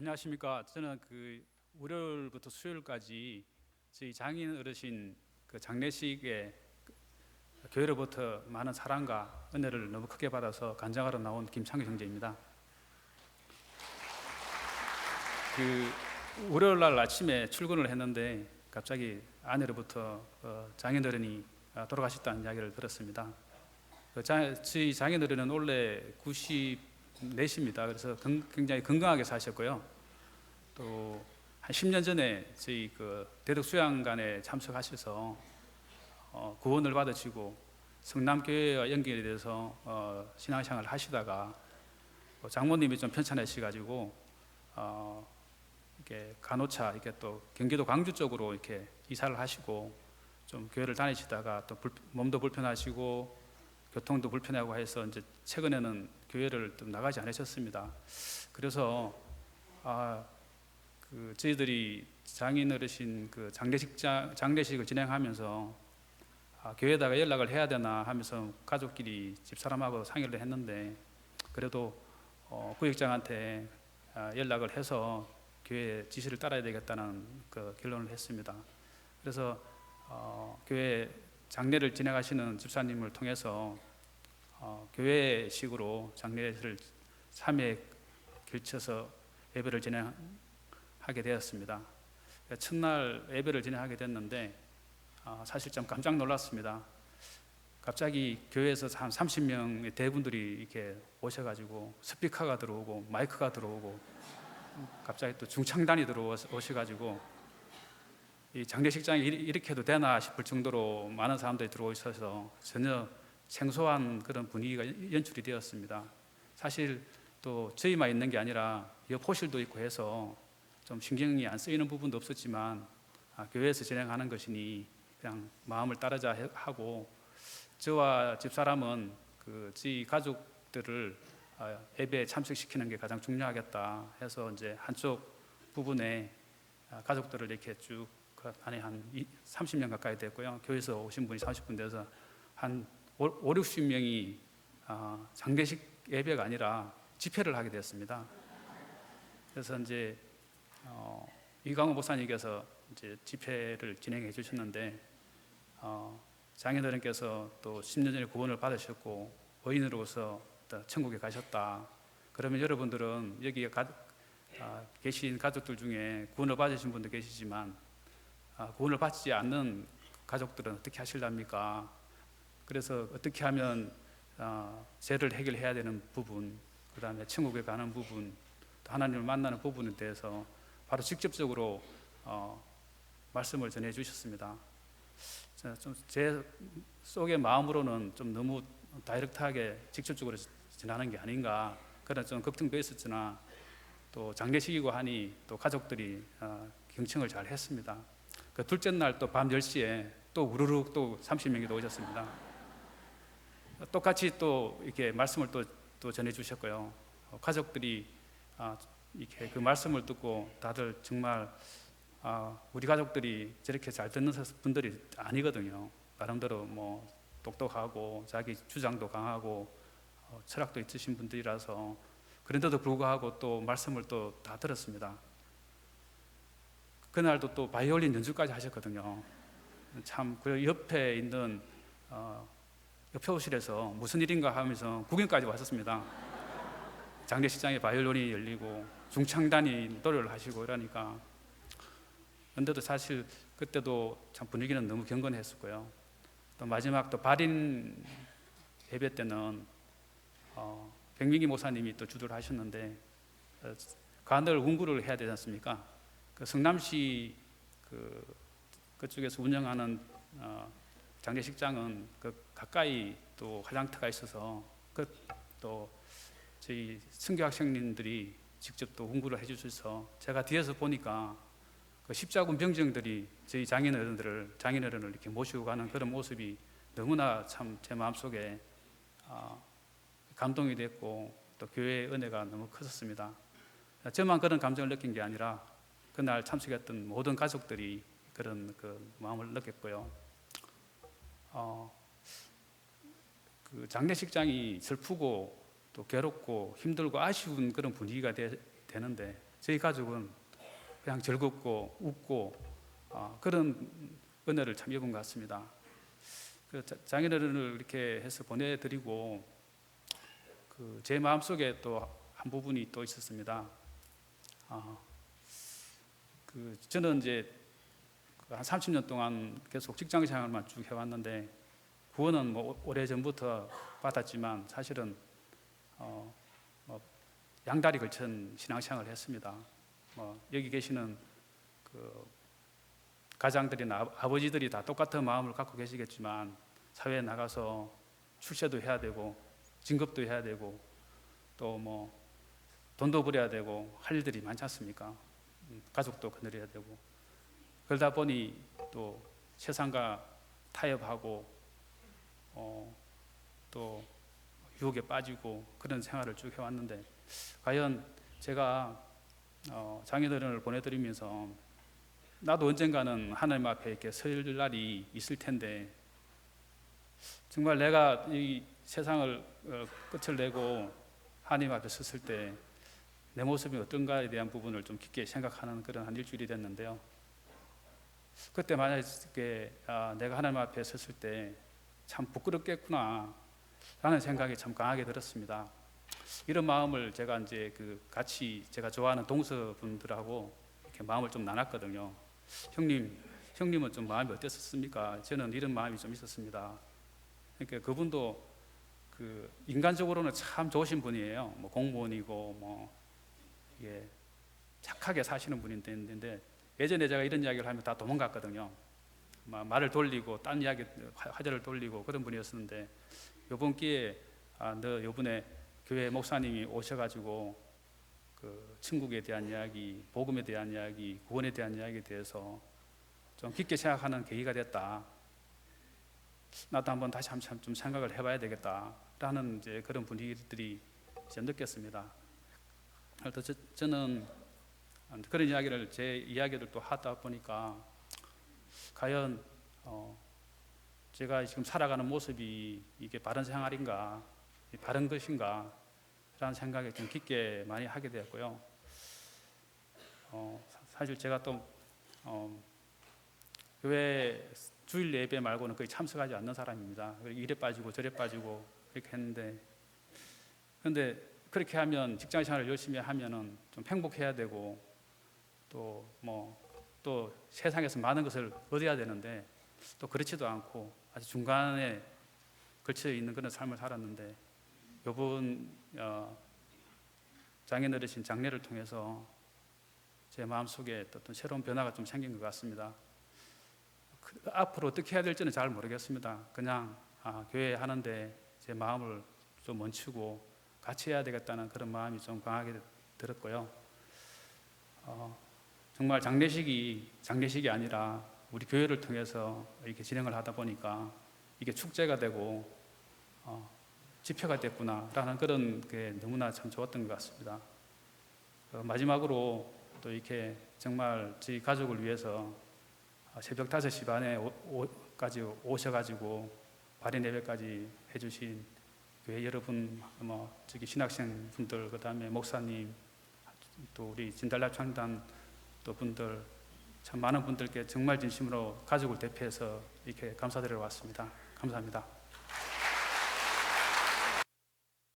안녕하십니까. 저는 그 월요일부터 수요일까지 저희 장인 어르신 그 장례식에 그 교회로부터 많은 사랑과 은혜를 너무 크게 받아서 간장하러 나온 김창규 형제입니다. 그 월요일 날 아침에 출근을 했는데 갑자기 아내로부터 어, 장인 어른이 아, 돌아가셨다는 이야기를 들었습니다. 그 자, 저희 장인 어른은 원래 94 시입니다. 그래서 건- 굉장히 건강하게 사셨고요. 또 한 10년 전에 저희 그 대덕 수양관에 참석하셔서 어, 구원을 받으시고 성남교회와 연결이 돼서 어, 신앙생활을 하시다가 어, 장모님이 좀 편찮으셔가지고 어, 이렇게 간호차 이렇게 또 경기도 광주 쪽으로 이렇게 이사를 하시고 좀 교회를 다니시다가 또 불- 몸도 불편하시고 교통도 불편하고 해서 이제 최근에는 교회를 좀 나가지 않으셨습니다. 그래서 아, 그 저희들이 장인 어르신 그 장례식장 장례식을 진행하면서 아, 교회에다가 연락을 해야 되나 하면서 가족끼리 집사람하고 상의를 했는데 그래도 어, 구역장한테 아, 연락을 해서 교회 지시를 따라야 되겠다는 그 결론을 했습니다. 그래서 어, 교회 장례를 진행하시는 집사님을 통해서 어, 교회식으로 장례를 3회 걸쳐서 예배를 진행하게 되었습니다. 첫날 예배를 진행하게 됐는데 아, 사실 좀 깜짝 놀랐습니다. 갑자기 교회에서 한 30명의 대분들이 이렇게 오셔가지고 스피커가 들어오고 마이크가 들어오고 갑자기 또 중창단이 들어오셔가지고 이 장례식장이 이리- 이렇게 해도 되나 싶을 정도로 많은 사람들이 들어오셔서 전혀 생소한 그런 분위기가 연출이 되었습니다. 사실 또 저희만 있는 게 아니라 옆 호실도 있고 해서 좀 신경이 안 쓰이는 부분도 없었지만 아, 교회에서 진행하는 것이니 그냥 마음을 따르자 해- 하고 저와 집사람은 그 저희 가족들을 아, 예배에 참석시키는 게 가장 중요하겠다 해서 이제 한쪽 부분에 아, 가족들을 이렇게 쭉그 안에 한 30명 가까이 됐고요. 교회에서 오신 분이 30분 돼서 한 5, 60명이 아, 장례식 예배가 아니라 집회를 하게 되었습니다. 그래서 이제 어, 이광호 목사님께서 이제 집회를 진행해 주셨는데 어, 장인어른께서 또 10년 전에 구원을 받으셨고 의인으로서 또 천국에 가셨다. 그러면 여러분들은 여기에 가, 아, 계신 가족들 중에 구원을 받으신 분도 계시지만 아, 구원을 받지 않는 가족들은 어떻게 하실랍니까? 그래서 어떻게 하면 아, 죄를 해결해야 되는 부분, 그 다음에 천국에 가는 부분, 또 하나님을 만나는 부분에 대해서 바로 직접적으로 어, 말씀을 전해 주셨습니다. 좀 제 속의 마음으로는 좀 너무 다이렉트하게 직접적으로 지나는 게 아닌가 그런 좀 걱정도 있었으나 또 장례식이고 하니 또 가족들이 어, 경청을 잘 했습니다. 그 둘째 날 또 밤 10시에 또 우르르 또 30명이 또 오셨습니다. 똑같이 또 이렇게 말씀을 또, 또 전해 주셨고요. 어, 가족들이 아, 이렇게 그 말씀을 듣고 다들 정말 아, 우리 가족들이 저렇게 잘 듣는 분들이 아니거든요. 나름대로 뭐 똑똑하고 자기 주장도 강하고 어, 철학도 있으신 분들이라서 그런데도 불구하고 또 말씀을 또 다 들었습니다. 그날도 또 바이올린 연주까지 하셨거든요. 참 그 옆에 있는 어, 옆에 호실에서 무슨 일인가 하면서 구경까지 왔었습니다. 장례식장에 바이올린이 열리고 중창단이 노래를 하시고 이러니까 근데도 사실 그때도 참 분위기는 너무 경건했었고요. 또 마지막 또 발인 예배 때는 어, 백민기 목사님이 또 주도를 하셨는데 어, 간을 운구를 해야 되지 않습니까? 그 성남시 그 그쪽에서 운영하는 어, 장례식장은 그 가까이 또 화장터가 있어서 그또 저희 성교 학생님들이 직접 또 운구를 해주셔서 제가 뒤에서 보니까 그 십자군 병정들이 저희 장인어른들을 장인어른을 이렇게 모시고 가는 그런 모습이 너무나 참 제 마음속에 어, 감동이 됐고 또 교회의 은혜가 너무 컸었습니다. 저만 그런 감정을 느낀 게 아니라 그날 참석했던 모든 가족들이 그런 그 마음을 느꼈고요. 어, 그 장례식장이 슬프고 또 괴롭고 힘들고 아쉬운 그런 분위기가 되, 되는데 저희 가족은 그냥 즐겁고 웃고 어, 그런 은혜를 참 입은 것 같습니다. 그 자- 장인어른을 이렇게 해서 보내드리고 그 제 마음 속에 또 한 부분이 또 있었습니다. 아, 그 저는 이제 그 한 30년 동안 계속 직장 생활만 쭉 해왔는데 구원은 뭐 오래 전부터 받았지만 사실은 어, 뭐 양다리 걸친 신앙생활을 했습니다. 뭐 여기 계시는 그 가장들이나 아- 아버지들이 다 똑같은 마음을 갖고 계시겠지만 사회에 나가서 출세도 해야 되고 진급도 해야 되고 또 뭐 돈도 벌여야 되고 할 일들이 많지 않습니까? 음, 가족도 거느려야 되고 그러다 보니 또 세상과 타협하고 어, 또 유혹에 빠지고 그런 생활을 쭉 해왔는데 과연 제가 어, 장애인을 보내드리면서 나도 언젠가는 하나님 앞에 이렇게 설 날이 있을 텐데 정말 내가 이 세상을 어, 끝을 내고 하나님 앞에 섰을 때 내 모습이 어떤가에 대한 부분을 좀 깊게 생각하는 그런 한 일주일이 됐는데요. 그때 만약에 아, 내가 하나님 앞에 섰을 때 참 부끄럽겠구나 라는 생각이 참 강하게 들었습니다. 이런 마음을 제가 이제 그 같이 제가 좋아하는 동서분들하고 이렇게 마음을 좀 나눴거든요. 형님, 형님은 좀 마음이 어땠었습니까? 저는 이런 마음이 좀 있었습니다. 그러니까 그분도 그 인간적으로는 참 좋으신 분이에요. 뭐 공무원이고 뭐 이게 착하게 사시는 분인데 예전에 제가 이런 이야기를 하면 다 도망갔거든요. 막 말을 돌리고 딴 이야기 화- 화제를 돌리고 그런 분이었었는데 이번 기회에 아, 너 요번에 교회 목사님이 오셔가지고 그 천국에 대한 이야기, 복음에 대한 이야기, 구원에 대한 이야기에 대해서 좀 깊게 생각하는 계기가 됐다. 나도 한번 다시 한번 좀 생각을 해봐야 되겠다라는 이제 그런 분위기들이 이제 느꼈습니다. 그래서 저, 저는 그런 이야기를 제 이야기를 또 하다 보니까 과연 어, 제가 지금 살아가는 모습이 이게 바른 생활인가, 이 바른 것인가 라는 생각이 좀 깊게 많이 하게 되었고요. 어, 사- 사실 제가 또 어, 교회 주일 예배 말고는 거의 참석하지 않는 사람입니다. 이래 빠지고 저래 빠지고 이렇게 했는데, 그런데 그렇게 하면 직장 생활을 열심히 하면은 좀 행복해야 되고 또 뭐 또 세상에서 많은 것을 얻어야 되는데 또 그렇지도 않고 아주 중간에 걸쳐 있는 그런 삶을 살았는데 요번 어, 장애인 어르신 장례를 통해서 제 마음 속에 또 어떤 새로운 변화가 좀 생긴 것 같습니다. 그, 앞으로 어떻게 해야 될지는 잘 모르겠습니다. 그냥 아, 교회 하는데 제 마음을 좀 멈추고 같이 해야 되겠다는 그런 마음이 좀 강하게 들었고요. 어, 정말 장례식이 장례식이 아니라 우리 교회를 통해서 이렇게 진행을 하다 보니까 이게 축제가 되고 어, 집회가 됐구나라는 그런 게 너무나 참 좋았던 것 같습니다. 어, 마지막으로 또 이렇게 정말 저희 가족을 위해서 아, 새벽 5시 반에 오, 오, 까지 오셔가지고 발인 예배까지 해주신 교회 여러분, 뭐 저기 신학생 분들, 그 다음에 목사님, 또 우리 진달라 창단 또 분들 참 많은 분들께 정말 진심으로 가족을 대표해서 이렇게 감사드리러 왔습니다. 감사합니다.